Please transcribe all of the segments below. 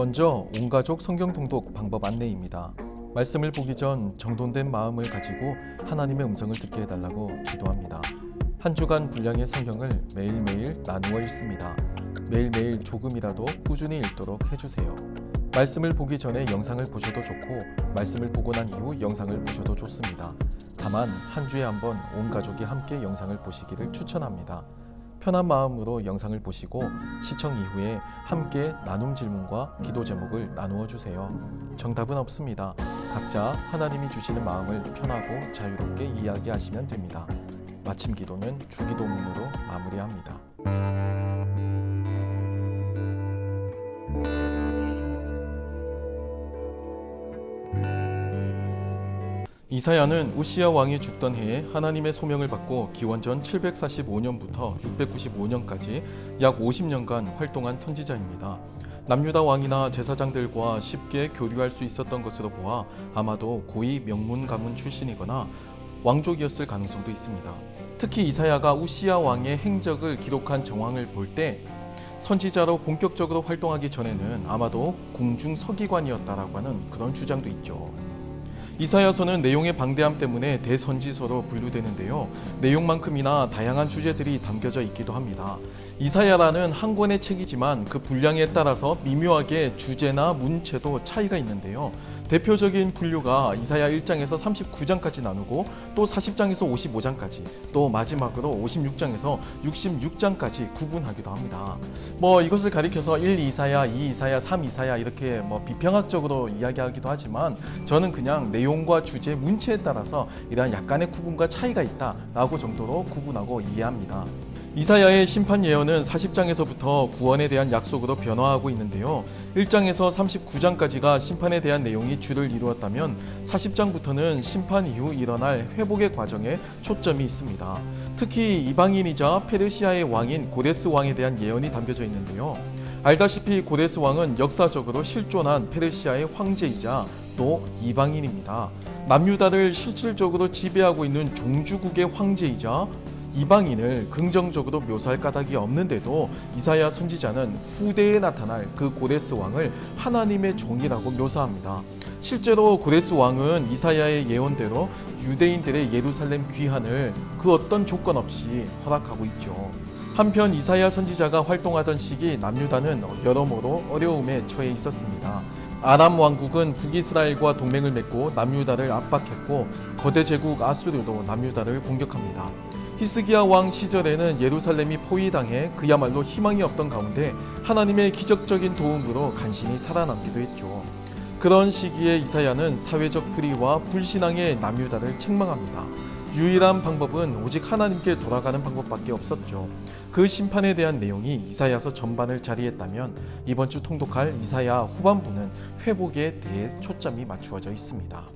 먼저 온가족 성경 통독 방법 안내입니다. 말씀을 보기 전 정돈된 마음을 가지고 하나님의 음성을 듣게 해달라고 기도합니다. 한 주간 분량의 성경을 매일매일 나누어 읽습니다. 매일매일 조금이라도 꾸준히 읽도록 해주세요. 말씀을 보기 전에 영상을 보셔도 좋고 말씀을 보고 난 이후 영상을 보셔도 좋습니다. 다만 한 주에 한 번 온 가족이 함께 영상을 보시기를 추천합니다. 편한 마음으로 영상을 보시고 시청 이후에 함께 나눔 질문과 기도 제목을 나누어 주세요. 정답은 없습니다. 각자 하나님이 주시는 마음을 편하고 자유롭게 이야기하시면 됩니다. 마침 기도는 주기도문으로 마무리합니다. 이사야는 우시야 왕이 죽던 해에 하나님의 소명을 받고 기원전 745년부터 695년까지 약 50년간 활동한 선지자입니다. 남유다 왕이나 제사장들과 쉽게 교류할 수 있었던 것으로 보아 아마도 고위 명문 가문 출신이거나 왕족이었을 가능성도 있습니다. 특히 이사야가 우시야 왕의 행적을 기록한 정황을 볼 때 선지자로 본격적으로 활동하기 전에는 아마도 궁중 서기관이었다라고 하는 그런 주장도 있죠. 이사야서는 내용의 방대함 때문에 대선지서로 분류되는데요. 내용만큼이나 다양한 주제들이 담겨져 있기도 합니다. 이사야라는 한 권의 책이지만 그 분량에 따라서 미묘하게 주제나 문체도 차이가 있는데요. 대표적인 분류가 이사야 1장에서 39장까지 나누고 또 40장에서 55장까지 또 마지막으로 56장에서 66장까지 구분하기도 합니다. 뭐 이것을 가리켜서 1 이사야, 2 이사야, 3 이사야 이렇게 뭐 비평학적으로 이야기하기도 하지만 저는 그냥 내용 과 주제, 문체에 따라서 이러한 약간의 구분과 차이가 있다라고 정도로 구분하고 이해합니다. 이사야의 심판 예언은 40장에서부터 구원에 대한 약속으로 변화하고 있는데요. 1장에서 39장까지가 심판에 대한 내용이 주를 이루었다면 40장부터는 심판 이후 일어날 회복의 과정에 초점이 있습니다. 특히 이방인이자 페르시아의 왕인 고데스 왕에 대한 예언이 담겨져 있는데요. 알다시피 고데스 왕은 역사적으로 실존한 페르시아의 황제이자 또 이방인입니다. 남유다를 실질적으로 지배하고 있는 종주국의 황제이자 이방인을 긍정적으로 묘사할 까닭이 없는데도 이사야 선지자는 후대에 나타날 그 고데스 왕을 하나님의 종이라고 묘사합니다. 실제로 고데스 왕은 이사야의 예언대로 유대인들의 예루살렘 귀환을 그 어떤 조건 없이 허락하고 있죠. 한편 이사야 선지자가 활동하던 시기 남유다는 여러모로 어려움에 처해 있었습니다. 아람 왕국은 북이스라엘과 동맹을 맺고 남유다를 압박했고 거대 제국 아수르도 남유다를 공격합니다. 히스기야 왕 시절에는 예루살렘이 포위당해 그야말로 희망이 없던 가운데 하나님의 기적적인 도움으로 간신히 살아남기도 했죠. 그런 시기에 이사야는 사회적 불의와 불신앙의 남유다를 책망합니다. 유일한 방법은 오직 하나님께 돌아가는 방법밖에 없었죠. 그 심판에 대한 내용이 이사야서 전반을 자리했다면 이번 주 통독할 이사야 후반부는 회복에 대해 초점이 맞추어져 있습니다.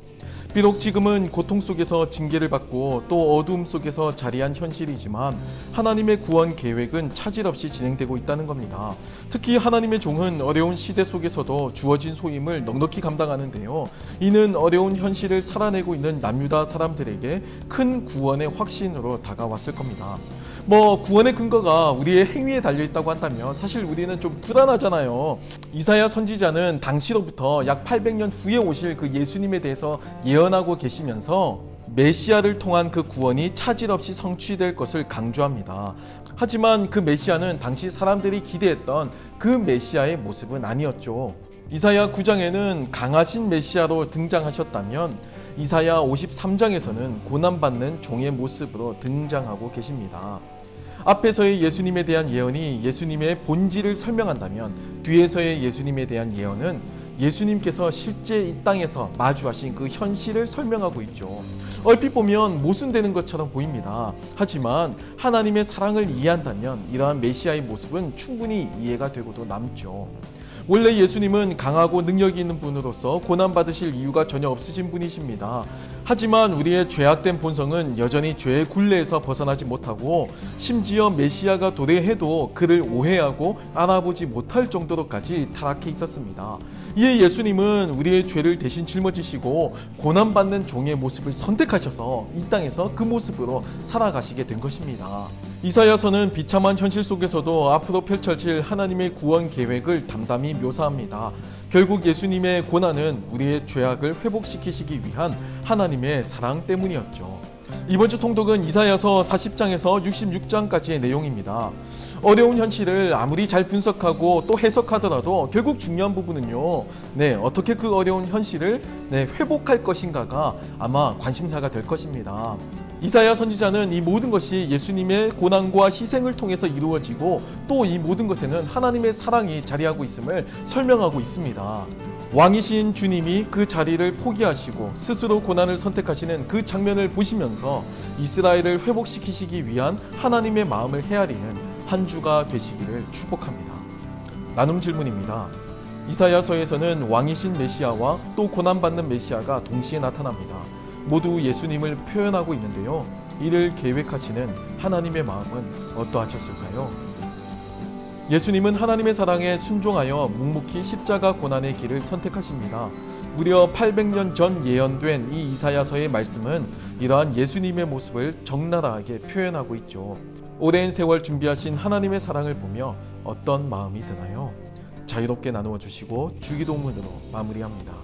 비록 지금은 고통 속에서 징계를 받고 또 어둠 속에서 자리한 현실이지만 하나님의 구원 계획은 차질 없이 진행되고 있다는 겁니다. 특히 하나님의 종은 어려운 시대 속에서도 주어진 소임을 넉넉히 감당하는데요. 이는 어려운 현실을 살아내고 있는 남유다 사람들에게 큰 구원의 확신으로 다가왔을 겁니다. 뭐 구원의 근거가 우리의 행위에 달려 있다고 한다면 사실 우리는 좀 불안하잖아요. 이사야 선지자는 당시로부터 약 800년 후에 오실 그 예수님에 대해서 예언하고 계시면서 메시아를 통한 그 구원이 차질 없이 성취될 것을 강조합니다. 하지만 그 메시아는 당시 사람들이 기대했던 그 메시아의 모습은 아니었죠. 이사야 9장에는 강하신 메시아로 등장하셨다면 이사야 53장에서는 고난받는 종의 모습으로 등장하고 계십니다. 앞에서의 예수님에 대한 예언이 예수님의 본질을 설명한다면 뒤에서의 예수님에 대한 예언은 예수님께서 실제 이 땅에서 마주하신 그 현실을 설명하고 있죠. 얼핏 보면 모순되는 것처럼 보입니다. 하지만 하나님의 사랑을 이해한다면 이러한 메시아의 모습은 충분히 이해가 되고도 남죠. 원래 예수님은 강하고 능력이 있는 분으로서 고난받으실 이유가 전혀 없으신 분이십니다. 하지만 우리의 죄악된 본성은 여전히 죄의 굴레에서 벗어나지 못하고 심지어 메시아가 도래해도 그를 오해하고 알아보지 못할 정도로까지 타락해 있었습니다. 이에 예수님은 우리의 죄를 대신 짊어지시고 고난받는 종의 모습을 선택하셔서 이 땅에서 그 모습으로 살아가시게 된 것입니다. 이사야서는 비참한 현실 속에서도 앞으로 펼쳐질 하나님의 구원 계획을 담담히 묘사합니다. 결국 예수님의 고난은 우리의 죄악을 회복시키시기 위한 하나님의 사랑 때문이었죠. 이번 주 통독은 이사야서 40장에서 66장까지의 내용입니다. 어려운 현실을 아무리 잘 분석하고 또 해석하더라도 결국 중요한 부분은요. 네, 어떻게 그 어려운 현실을 네, 회복할 것인가가 아마 관심사가 될 것입니다. 이사야 선지자는 이 모든 것이 예수님의 고난과 희생을 통해서 이루어지고 또 이 모든 것에는 하나님의 사랑이 자리하고 있음을 설명하고 있습니다. 왕이신 주님이 그 자리를 포기하시고 스스로 고난을 선택하시는 그 장면을 보시면서 이스라엘을 회복시키시기 위한 하나님의 마음을 헤아리는 한 주가 되시기를 축복합니다. 나눔 질문입니다. 이사야서에서는 왕이신 메시아와 또 고난받는 메시아가 동시에 나타납니다. 모두 예수님을 표현하고 있는데요. 이를 계획하시는 하나님의 마음은 어떠하셨을까요? 예수님은 하나님의 사랑에 순종하여 묵묵히 십자가 고난의 길을 선택하십니다. 무려 800년 전 예언된 이 이사야서의 말씀은 이러한 예수님의 모습을 적나라하게 표현하고 있죠. 오랜 세월 준비하신 하나님의 사랑을 보며 어떤 마음이 드나요? 자유롭게 나누어 주시고 주기도문으로 마무리합니다.